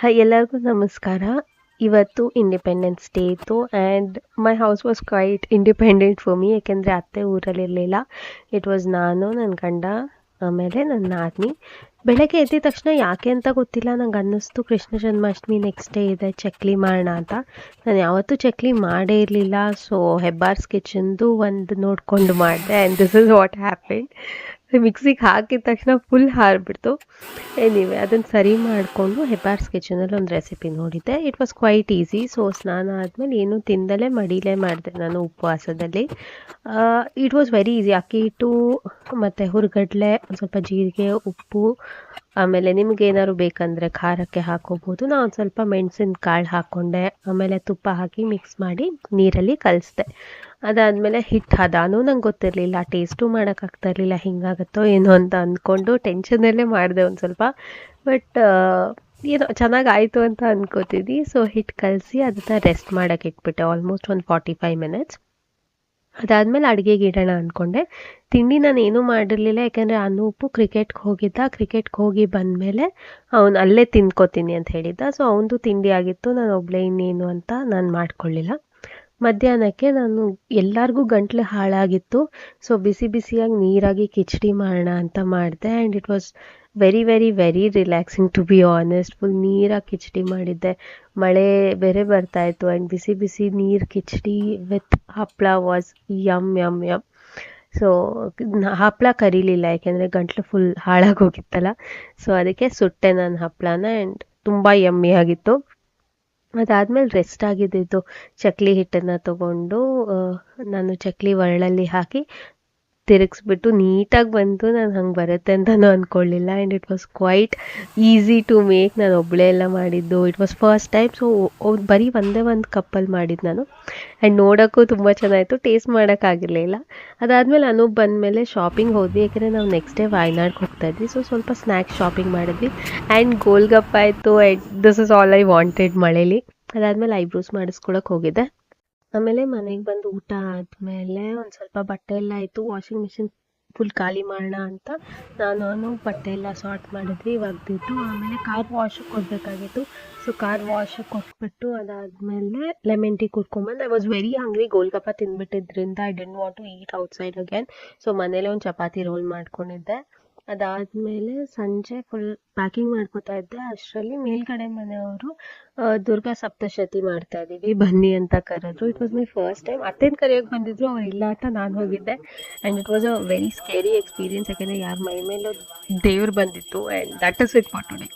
Hi ಎಲ್ಲರಿಗೂ ನಮಸ್ಕಾರ. ಇವತ್ತು ಇಂಡಿಪೆಂಡೆನ್ಸ್ ಡೇ ಇತ್ತು and my house was quite independent for me ಯಾಕೆಂದರೆ ಅತ್ತೆ ಊರಲ್ಲಿರಲಿಲ್ಲ. ಇಟ್ ವಾಸ್ ನಾನು ನನ್ನ ಗಂಡ, ಆಮೇಲೆ ನನ್ನ ನಾದಿನಿ ಬೆಳಗ್ಗೆ ಎದ್ದಿದ ತಕ್ಷಣ ಯಾಕೆ ಅಂತ ಗೊತ್ತಿಲ್ಲ, ನಂಗೆ ಅನ್ನಿಸ್ತು, ಕೃಷ್ಣ ಜನ್ಮಾಷ್ಟಮಿ ನೆಕ್ಸ್ಟ್ ಡೇ ಇದೆ, ಚಕ್ಲಿ ಮಾಡೋಣ ಅಂತ. ನಾನು ಯಾವತ್ತೂ ಚಕ್ಲಿ ಮಾಡೇ ಇರಲಿಲ್ಲ ಸೊ ಹೆಬ್ಬಾರ್ಸ್ ಕಿಚನ್ದು ಒಂದು ನೋಡ್ಕೊಂಡು ಮಾಡಿದೆ and this is what happened ಮಿಕ್ಸಿಗೆ ಹಾಕಿದ ತಕ್ಷಣ ಫುಲ್ ಹಾರಿಬಿಡ್ತು. ಎನಿವೆ ಅದನ್ನು ಸರಿ ಮಾಡಿಕೊಂಡು ಹೆಬಾರ್ಸ್ ಕಿಚನಲ್ಲಿ ಒಂದು ರೆಸಿಪಿ ನೋಡಿದ್ದೆ. It was quite easy so ಸ್ನಾನ ಆದಮೇಲೆ ಏನು ತಿಂದಲೇ ಮಡಿಲೇ ಮಾಡಿದೆ ನಾನು ಉಪವಾಸದಲ್ಲಿ. ಇಟ್ ವಾಸ್ ವೆರಿ ಈಸಿ ಅಕ್ಕಿ ಹಿಟ್ಟು ಮತ್ತು ಹುರಿಗಡ್ಲೆ, ಒಂದು ಸ್ವಲ್ಪ ಜೀರಿಗೆ, ಉಪ್ಪು, ಆಮೇಲೆ ನಿಮ್ಗೆ ಏನಾದ್ರು ಬೇಕಂದರೆ ಖಾರಕ್ಕೆ ಹಾಕೋಬೋದು. ನಾನು ಒಂದು ಸ್ವಲ್ಪ ಮೆಣಸಿನ ಕಾಳು ಹಾಕ್ಕೊಂಡೆ ಆಮೇಲೆ ತುಪ್ಪ ಹಾಕಿ ಮಿಕ್ಸ್ ಮಾಡಿ ನೀರಲ್ಲಿ ಕಲಿಸ್ದೆ. ಅದಾದಮೇಲೆ ಹಿಟ್ಟು ಹದಾನು ನಂಗೆ ಗೊತ್ತಿರಲಿಲ್ಲ ಟೇಸ್ಟು ಮಾಡೋಕ್ಕಾಗ್ತಾ ಇರಲಿಲ್ಲ, ಹಿಂಗಾಗುತ್ತೋ ಏನೋ ಅಂತ ಅಂದ್ಕೊಂಡು ಟೆನ್ಷನಲ್ಲೇ ಮಾಡಿದೆ ಒಂದು ಸ್ವಲ್ಪ. ಬಟ್ ಏನೋ ಚೆನ್ನಾಗಿ ಆಯಿತು ಅಂತ ಅನ್ಕೋತಿದ್ದಿ. ಸೊ ಹಿಟ್ಟು ಕಲಸಿ ಅದನ್ನ ರೆಸ್ಟ್ ಮಾಡೋಕ್ಕೆ ಇಟ್ಬಿಟ್ಟೆ ಆಲ್ಮೋಸ್ಟ್ ಒಂದು ಫಾರ್ಟಿ ಫೈವ್ ಮಿನಿಟ್ಸ್ ಅದಾದಮೇಲೆ ಅಡುಗೆಗೆ ಇಡೋಣ ಅಂದ್ಕೊಂಡೆ ತಿಂಡಿ ನಾನು ಏನೂ ಮಾಡಿರಲಿಲ್ಲ, ಯಾಕೆಂದರೆ ಅನೂಪು ಕ್ರಿಕೆಟ್ಗೆ ಹೋಗಿದ್ದ. ಕ್ರಿಕೆಟ್ಗೆ ಹೋಗಿ ಬಂದಮೇಲೆ ಅವನು ಅಲ್ಲೇ ತಿಂದ್ಕೋತೀನಿ ಅಂತ ಹೇಳಿದ್ದ. ಸೊ ಅವನದು ತಿಂಡಿ ಆಗಿತ್ತು. ನಾನು ಒಬ್ಬಳೇ ಇನ್ನೇನು ಅಂತ ನಾನು ಮಾಡ್ಕೊಳ್ಳಿಲ್ಲ. ಮಧ್ಯಾಹ್ನಕ್ಕೆ ನಾನು ಎಲ್ಲರಿಗೂ ಗಂಟ್ಲು ಹಾಳಾಗಿತ್ತು. ಸೊ ಬಿಸಿ ಬಿಸಿಯಾಗಿ ನೀರಾಗಿ ಕಿಚಡಿ ಮಾಡೋಣ ಅಂತ ಮಾಡಿದೆ. And it was very very very relaxing to be honest full ನೀರಾಗಿ ಕಿಚಡಿ ಮಾಡಿದ್ದೆ. ಮಳೆ ಬೇರೆ ಬರ್ತಾಯಿತ್ತು ಆ್ಯಂಡ್ ಬಿಸಿ ಬಿಸಿ ನೀರು khichdi with happala was yum yum yum so ಹಪ್ಪಳ ಕರೀಲಿಲ್ಲ. ಯಾಕೆಂದರೆ ಗಂಟ್ಲು ಫುಲ್ ಹಾಳಾಗೋಗಿತ್ತಲ್ಲ. ಸೊ ಅದಕ್ಕೆ ಸುಟ್ಟೆ ನಾನು ಹಪ್ಪಳನ ಆ್ಯಂಡ್ ತುಂಬ ಯಮ್ಮಿ ಆಗಿತ್ತು. ಅದಾದಮೇಲೆ ರೆಸ್ಟ್ ಆಗಿದ್ದಿದ್ದು ಚಕ್ಲಿ ಹಿಟ್ಟನ್ನು ತಗೊಂಡು ನಾನು ಚಕ್ಲಿ ಒರಳಲ್ಲಿ ಹಾಕಿ ತಿರುಗಿಸ್ಬಿಟ್ಟು ನೀಟಾಗಿ ಬಂತು ನಾನು ಹಂಗೆ ಬರುತ್ತೆ ಅಂತಲೂ ಅಂದ್ಕೊಳ್ಳಿಲ್ಲ and it was quite easy to make ನಾನು ಒಬ್ಬಳೇ ಎಲ್ಲ ಮಾಡಿದ್ದು. It was first time so ಬರೀ ಒಂದೇ ಒಂದು ಕಪ್ಪಲ್ಲಿ ಮಾಡಿದ್ದು ನಾನು. ಆ್ಯಂಡ್ ನೋಡೋಕ್ಕೂ ತುಂಬ ಚೆನ್ನಾಗಿತ್ತು. ಟೇಸ್ಟ್ ಮಾಡೋಕ್ಕಾಗಿರಲಿಲ್ಲ ಅದಾದಮೇಲೆ ಅನೂಪ್ ಬಂದಮೇಲೆ ಶಾಪಿಂಗ್ ಹೋದ್ವಿ. ಯಾಕೆಂದರೆ ನಾವು ನೆಕ್ಸ್ಟ್ ಡೇ ವಾಯ್ನಾಡ್ಗೆ ಹೋಗ್ತಾ ಇದ್ವಿ. ಸೊ ಸ್ವಲ್ಪ ಸ್ನ್ಯಾಕ್ಸ್ ಶಾಪಿಂಗ್ ಮಾಡಿದ್ವಿ. ಆ್ಯಂಡ್ ಗೋಲ್ಗಪ್ಪ ಆಯಿತು and this is all I wanted ಮಳೇಲಿ. ಅದಾದಮೇಲೆ ಐಬ್ರೋಸ್ ಮಾಡಿಸ್ಕೊಳಕ್ ಹೋಗಿದ್ದೆ. ಆಮೇಲೆ ಮನೆಗೆ ಬಂದು ಊಟ ಆದಮೇಲೆ ಒಂದು ಸ್ವಲ್ಪ ಬಟ್ಟೆ ಎಲ್ಲ ಆಯಿತು. ವಾಷಿಂಗ್ ಮಿಷಿನ್ ಫುಲ್ ಖಾಲಿ ಮಾಡೋಣ ಅಂತ ನಾನು ಬಟ್ಟೆ ಎಲ್ಲ ಸಾರ್ಟ್ ಮಾಡಿದ್ವಿ. ಒಗ್ದಿಟ್ಟು ಆಮೇಲೆ ಕಾರ್ ವಾಶ್ ಕೊಡಬೇಕಾಗಿತ್ತು. ಸೊ ಕಾರ್ ವಾಶ್ ಕೊಟ್ಬಿಟ್ಟು ಅದಾದಮೇಲೆ lemon tea ಕುಡ್ಕೊಂಬಂದು I was very hungry golgappa ತಿಂದ್ಬಿಟ್ಟಿದ್ರಿಂದ I didn't want to eat outside again so ಮನೇಲೆ ಒಂದು ಚಪಾತಿ ರೋಲ್ ಮಾಡ್ಕೊಂಡಿದ್ದೆ. ಅದಾದಮೇಲೆ ಸಂಜೆ ಫುಲ್ ಪ್ಯಾಕಿಂಗ್ ಮಾಡ್ಕೋತಾ ಇದ್ದೆ. ಅಷ್ಟರಲ್ಲಿ ಮೇಲ್ಗಡೆ ಮನೆಯವರು ದುರ್ಗಾ ಸಪ್ತಶತಿ ಮಾಡ್ತಾ ಇದೀವಿ ಬನ್ನಿ ಅಂತ ಕರೆದ್ರು. It was my first time ಅತ್ತೇನು ಕರೆಯೋಕೆ ಬಂದಿದ್ರು, ಅವ್ರು ಇಲ್ಲ ಅಂತ ನಾನು ಹೋಗಿದ್ದೆ. And it was a very scary experience ಯಾಕೆಂದರೆ ಯಾರ ಮೈ ಮೇಲೂ ದೇವ್ರು ಬಂದಿತ್ತು. And that is it for today